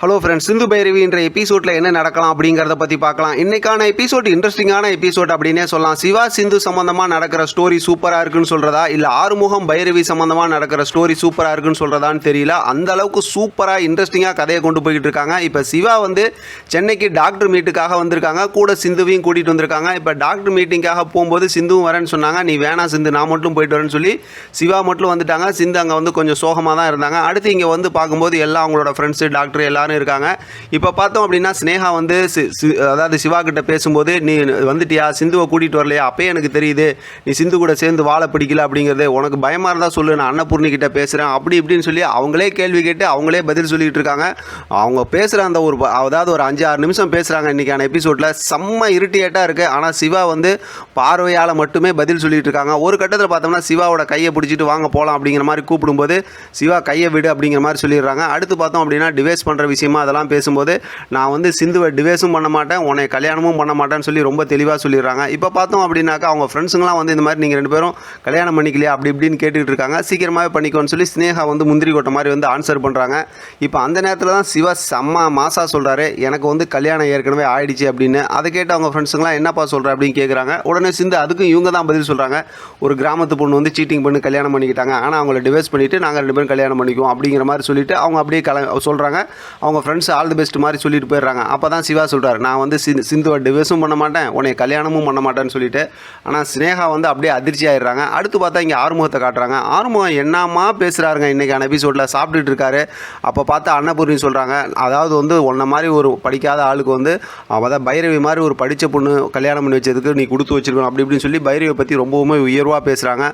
Hello friends சிந்து பைரவின்ற எபிசோடில் என்ன நடக்கலாம் அப்படிங்கிறத பற்றி பார்க்கலாம். இன்னைக்கான எபிசோட் இன்ட்ரெஸ்டிங்கான எபிசோட் அப்படின்னே சொல்லலாம். சிவா சிந்து சம்மந்தமாக நடக்கிற ஸ்டோரி சூப்பராக இருக்குன்னு சொல்கிறதா இல்லை ஆறுமுகம் பைரவி சம்மந்தமாக நடக்கிற ஸ்டோரி சூப்பராக இருக்குன்னு சொல்கிறதான்னு தெரியல. அந்த அளவுக்கு சூப்பராக இன்ட்ரெஸ்டிங்காக கதையை கொண்டு போய்கிட்டு இருக்காங்க. இப்போ சிவா வந்து சென்னைக்கு டாக்டர் மீட்டுக்காக வந்திருக்காங்க. கூட சிந்துவையும் கூட்டிகிட்டு வந்திருக்காங்க. இப்போ டாக்டர் மீட்டிங்காக போகும்போது சிந்துவும் வரேன்னு சொன்னாங்க. நீ வேணாம் சிந்து நான் மட்டும் போயிட்டு வரேன்னு சொல்லி சிவா மட்டும் வந்துட்டாங்க. சிந்து அங்கே வந்து கொஞ்சம் சோகமாக தான் இருந்தாங்க. அடுத்து இங்கே வந்து பார்க்கும்போது எல்லாம் அவங்களோட ஃப்ரெண்ட்ஸு டாக்டர் எல்லாரும் இருக்காங்க. இப்போ பார்த்தோம் அப்படின்னா ஸ்னேகா வந்து அதாவது சிவா கிட்ட பேசும்போது நீ வந்துட்டியா? சிந்துவை கூட்டிகிட்டு வரலையா? அப்பயே எனக்கு தெரியுது. நீ சிந்து கூட சேர்ந்து வாழ பிடிக்கல அப்படிங்கிறது உனக்கு பயமாக இருந்தால் சொல்லு. நான் அன்னபூர்ணி கிட்ட பேசுகிறேன் அப்படி இப்படின்னு சொல்லி அவங்களே கேள்வி கேட்டு அவங்களே பதில் சொல்லிட்டு இருக்காங்க. அவங்க பேசுகிற அந்த ஒரு அதாவது ஒரு அஞ்சு ஆறு நிமிஷம் பேசுகிறாங்க இன்றைக்கான எபிசோடில். செம்ம இரிட்டேட்டாக இருக்குது ஆனால் சிவா வந்து பார்வையால் மட்டுமே பதில் சொல்லிட்டு இருக்காங்க. ஒரு கட்டத்தில் பார்த்தோம்னா சிவாவோட கையை பிடிச்சிட்டு வாங்க போகலாம் அப்படிங்கிற மாதிரி கூப்பிடும்போது சிவா கையை விடு அப்படிங்கிற மாதிரி சொல்லிடுறாங்க. அடுத்து பார்த்தோம் அப்படின்னா டிவைஸ் பண்ணுற விஷயமா அதெல்லாம் பேசும்போது நான் வந்து சிந்துவை டிவேஸும் பண்ண மாட்டேன் உன்னை கல்யாணமும் பண்ண மாட்டேன்னு சொல்லி ரொம்ப தெளிவாக சொல்லிடுறாங்க. இப்போ பார்த்தோம் அப்படின்னாக்கா அவங்க ஃப்ரெண்ட்ஸுங்களாம் வந்து இந்த மாதிரி நீங்கள் ரெண்டு பேரும் கல்யாணம் பண்ணிக்கலையா அப்படி இப்படின்னு கேட்டுக்கிட்டு இருக்காங்க. சீக்கிரமாகவே பண்ணிக்கோன்னு சொல்லி ஸ்னேகா வந்து முந்திரி கொட்ட மாதிரி வந்து ஆன்சர் பண்ணுறாங்க இப்போ அந்த நேரத்தில் தான் சிவா செம்ம மாசா சொல்கிறாரு எனக்கு வந்து கல்யாணம் ஏற்கனவே ஆயிடுச்சு அப்படின்னு. அதை கேட்டு அவங்க ஃப்ரெண்ட்ஸுங்களாம் என்னப்பா சொல்கிற அப்படின்னு கேட்குறாங்க உடனே சிந்து அதுக்கும் இவங்க தான் பதில் சொல்கிறாங்க ஒரு கிராமத்து பொண்ணு வந்து சீட்டிங் பண்ணி கல்யாணம் பண்ணிக்கிட்டாங்க. ஆனால் அவங்கள டிவைஸ் பண்ணிவிட்டு நாங்கள் ரெண்டு பேரும் கல்யாணம் பண்ணிக்குவோம் அப்படிங்கிற மாதிரி சொல்லிட்டு அவங்க அப்படியே கல சொல்கிறாங்க அவங்க ஃப்ரெண்ட்ஸ் ஆல் தி பெஸ்ட் மாதிரி சொல்லிட்டு போயிடுறாங்க. அப்போ தான் சிவா சொல்கிறார் நான் வந்து சிந்து சிந்துவை டிவைஸும் பண்ண மாட்டேன் உன்னை கல்யாணமும் பண்ண மாட்டேன்னு சொல்லிட்டு. ஆனால் ஸ்னேகா வந்து அப்படியே அதிர்ச்சி ஆயிடுறாங்க. அடுத்து பார்த்தா இங்கே ஆறுமுகத்தை காட்டுறாங்க. ஆறுமுகம் என்னம்மா பேசுகிறாருங்க இன்றைக்கான எபிசோடில் சாப்பிட்டுட்டு இருக்காரு. அப்போ பார்த்தா அன்னபூர்ணி சொல்கிறாங்க அதாவது வந்து உன்ன மாதிரி ஒரு படிக்காத ஆளுக்கு வந்து அவள் தான் பைரவி மாதிரி ஒரு படித்த பொண்ணு கல்யாணம் பண்ணி வச்சதுக்கு நீ கொடுத்து வச்சிருக்கணும் அப்படி இப்படின்னு சொல்லி பைரவை பற்றி ரொம்பவுமே உயர்வாக பேசுகிறாங்க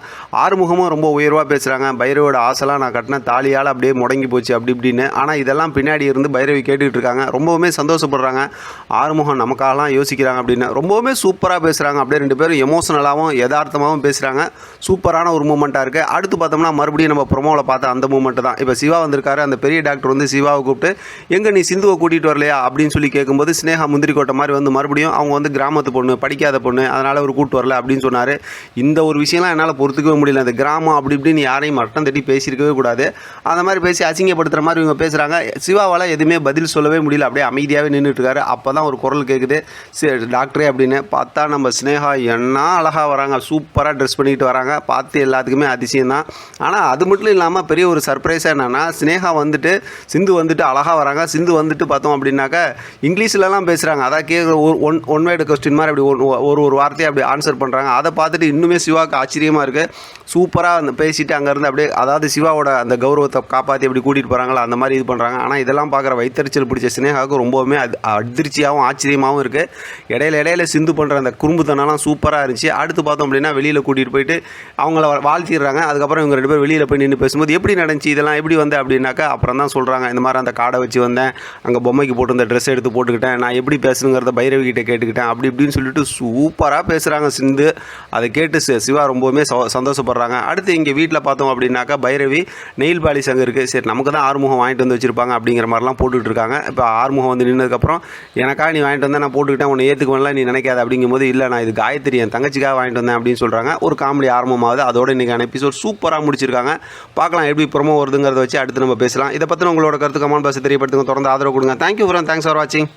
ஆறுமுகமும் ரொம்ப உயர்வாக பேசுகிறாங்க பைரவோட ஆசைலாம் நான் கட்டின தாலியால் அப்படியே முடங்கி போச்சு அப்படி இப்படின்னு. ஆனால் இதெல்லாம் பின்னாடி இருந்து பைரவி கேட்டுக்கிட்டு இருக்காங்க. ரொம்பவுமே சந்தோஷப்படுறாங்க. ஆறுமுகம் நமக்காகலாம் யோசிக்கிறாங்க அப்படின்னு. ரொம்பவுமே சூப்பராக பேசுகிறாங்க அப்படியே ரெண்டு பேரும் எமோஷனலாகவும் யதார்த்தமாகவும் பேசுகிறாங்க சூப்பரான ஒரு மூமெண்ட்டாக இருக்குது அடுத்து பார்த்தோம்னா மறுபடியும் நம்ம ப்ரொமோவில் பார்த்த அந்த மூமெண்ட் தான். இப்போ சிவா வந்திருக்காரு. அந்த பெரிய டாக்டர் வந்து சிவாவை கூப்பிட்டு எங்கே நீ சிந்துவை கூட்டிகிட்டு வரலையா? அப்படின்னு சொல்லி கேட்கும்போது ஸ்னேகா முந்திரி கோட்டை மாதிரி வந்து மறுபடியும் அவங்க வந்து கிராமத்து பொண்ணு படிக்காத பொண்ணு அதனால் அவர் கூப்பிட்டு வரல அப்படின்னு சொன்னார். இந்த ஒரு விஷயம்லாம் என்னால் பொறுத்துக்கவே முடியல. அந்த கிராமம் அப்படி இப்படின்னு யாரையும் மட்டம் தட்டி பேசியிருக்கவே கூடாது. அந்த மாதிரி பேசி அசிங்கப்படுத்துகிற மாதிரி இவங்க பேசுகிறாங்க சிவாவால் எதுவுமே பதில் சொல்லவே முடியல. அப்படியே அமைதியாகவே நின்றுட்டு இருக்காரு அப்போ தான் ஒரு குரல் கேட்குது சரி டாக்டரே அப்படின்னு. பார்த்தா நம்ம ஸ்னேகா என்ன அழகாக வராங்க. சூப்பராக ட்ரெஸ் பண்ணிக்கிட்டு வராங்க. பார்த்து எல்லாத்துக்குமே அதிசயம் தான் ஆனால் அது மட்டும் இல்லாமல் பெரிய ஒரு சர்ப்ரைஸாக என்னென்னா ஸ்னேகா வந்துட்டு சிந்து வந்துட்டு அழகாக வராங்க. சிந்து வந்துட்டு பார்த்தோம் அப்படின்னாக்கா இங்கிலீஷ்லலாம் பேசுகிறாங்க அதான் கேட்குற ஒரு ஒன் ஒன் வேர்டு கொஸ்டின் மாதிரி அப்படி ஒன் ஒரு ஒரு வார்த்தையை அப்படி ஆன்சர் பண்ணுறாங்க அதை பார்த்துட்டு இன்னுமே சிவாவுக்கு ஆச்சரியமாக இருக்குது சூப்பராக அந்த பேசிட்டு அங்கேருந்து அப்படியே அதாவது சிவாவோட அந்த கௌரவத்தை காப்பாற்றி எப்படி கூட்டிகிட்டு போகிறாங்களோ அந்த மாதிரி இது பண்ணுறாங்க ஆனால் இதெல்லாம் பார்க்குற வைத்தறிச்சல் பிடிச்ச சினேகாவுக்கு ரொம்பவுமே அது அதிர்ச்சியாகவும் ஆச்சரியமாகவும் இருக்குது இடையில இடையில சிந்து பண்ணுற அந்த குறும்புத்தனம்லாம் சூப்பராக இருந்துச்சு. அடுத்து பார்த்தோம் அப்படின்னா வெளியில் கூட்டிகிட்டு போயிட்டு அவங்கள வாழ்த்திடுறாங்க. அதுக்கப்புறம் இவங்க ரெண்டு பேர் வெளியில் போய் நின்று பேசும்போது எப்படி நடந்துச்சு இதெல்லாம்? எப்படி வந்தேன் அப்படின்னாக்கா அப்புறம் தான் சொல்கிறாங்க இந்த மாதிரி அந்த காடை வச்சு வந்தேன். அங்கே பொம்மைக்கு போட்டு இந்த ட்ரெஸ் எடுத்து போட்டுக்கிட்டேன். நான் எப்படி பேசணுங்கிறத பைரவி கிட்டே கேட்டுக்கிட்டேன். அப்படி இப்படின்னு சொல்லிட்டு சூப்பராக பேசுகிறாங்க சிந்து. அதை கேட்டு சிவா ரொம்பவுமே ச- சொல்கிறாங்க அடுத்து இங்கே வீட்டில் பார்த்தோம் அப்படின்னாக்கா பைரவி நெயில் பாலிஷ் அங்கே இருக்குது சரி நமக்கு தான் ஆறுமுகம் வாங்கிட்டு வந்து வச்சிருப்பாங்க அப்படிங்கிற மாதிரிலாம் போட்டுக்கிட்டு இருக்காங்க. இப்போ ஆறுமுகம் வந்து நின்னதுக்கப்புறம் எனக்கா நீ வாங்கிட்டு வந்தால் நான் போட்டுக்கிட்டேன் உன்னை ஏற்றுக்குவேன்லாம் நீ நினைக்காத அப்படிங்கும்போது இல்லை நான் இது காயத்ரி என் தங்கச்சிக்காக வாங்கிட்டு வந்தேன் அப்படின்னு சொல்கிறாங்க ஒரு காமெடி ஆரம்பமாகுது அதோட இன்றைக்கான எபிசோட் சூப்பராக முடிச்சிருக்காங்க. பார்க்கலாம் எப்படி ப்ரொமோ வருதுங்கிறத வச்சு அடுத்து நம்ம பேசலாம். இதை பற்றின உங்களோட கருத்து கமெண்ட் பாக்ஸ் தெரியப்படுத்துங்க. தொடர்ந்து ஆதரவு கொடுங்க. தேங்க்யூ ஃபார் தேங்க்ஸ் ஃபார் வாட்சிங்